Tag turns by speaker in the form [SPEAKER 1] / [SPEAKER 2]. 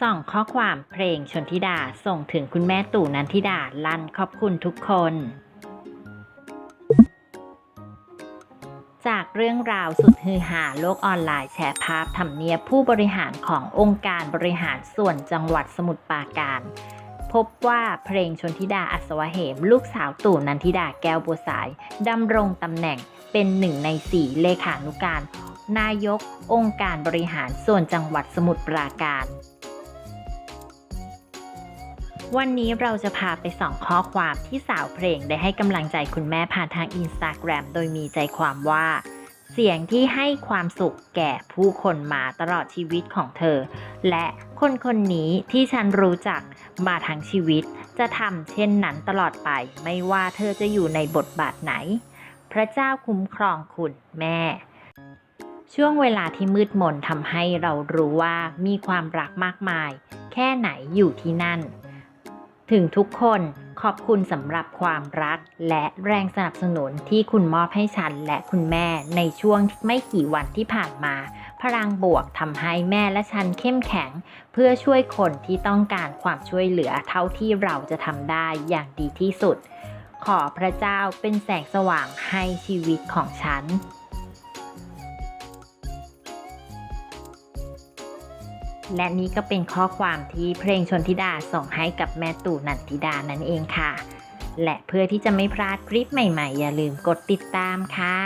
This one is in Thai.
[SPEAKER 1] ส่องข้อความเพลงชนทิดาส่งถึงคุณแม่ตู่นันทิดาลั่นขอบคุณทุกคน จากเรื่องราวสุดฮือฮาโลกออนไลน์แชร์ภาพทำเนียบผู้บริหารขององค์การบริหารส่วนจังหวัดสมุทรปราการ พบว่าเพลงชนทิดาอัศวเหม ลูกสาวตู่นันทิดาแก้วบัวสายดำรงตำแหน่งเป็นหนึ่งในสี่เลขานุการ นายก องค์การบริหารส่วนจังหวัดสมุทรปราการ วันนี้เราจะพาไปส่องข้อความที่สาวเพลงได้ให้กำลังใจคุณแม่ผ่านทางอินสตาแกรมโดยมีใจความว่า เสียงที่ให้ความสุขแก่ผู้คนมาตลอดชีวิตของเธอ และคนคนนี้ที่ฉันรู้จักมาทั้งชีวิต จะทำเช่นนั้นตลอดไป ไม่ว่าเธอจะอยู่ในบทบาทไหน พระเจ้าคุ้มครองคุณแม่ ช่วงเวลาที่มืดมนทำให้เรารู้ว่ามีความรักมากมาย แค่ไหนอยู่ที่นั่น ถึงทุกคนขอบคุณสำหรับความรักและแรงสนับสนุนที่คุณมอบให้ฉันและคุณแม่ในช่วงไม่กี่วันที่ผ่านมา พลังบวกทำให้แม่และฉันเข้มแข็ง เพื่อช่วยคนที่ต้องการความช่วยเหลือเท่าที่เราจะทำได้อย่างดีที่สุด ขอพระเจ้าเป็นแสงสว่างให้ชีวิตของฉัน และนี่ก็เป็นข้อความที่เพลงชนทิดาส่งให้กับแม่ตู่นันทิดานั่นเองค่ะ และเพื่อที่จะไม่พลาดคลิปใหม่ๆ อย่าลืมกดติดตามค่ะ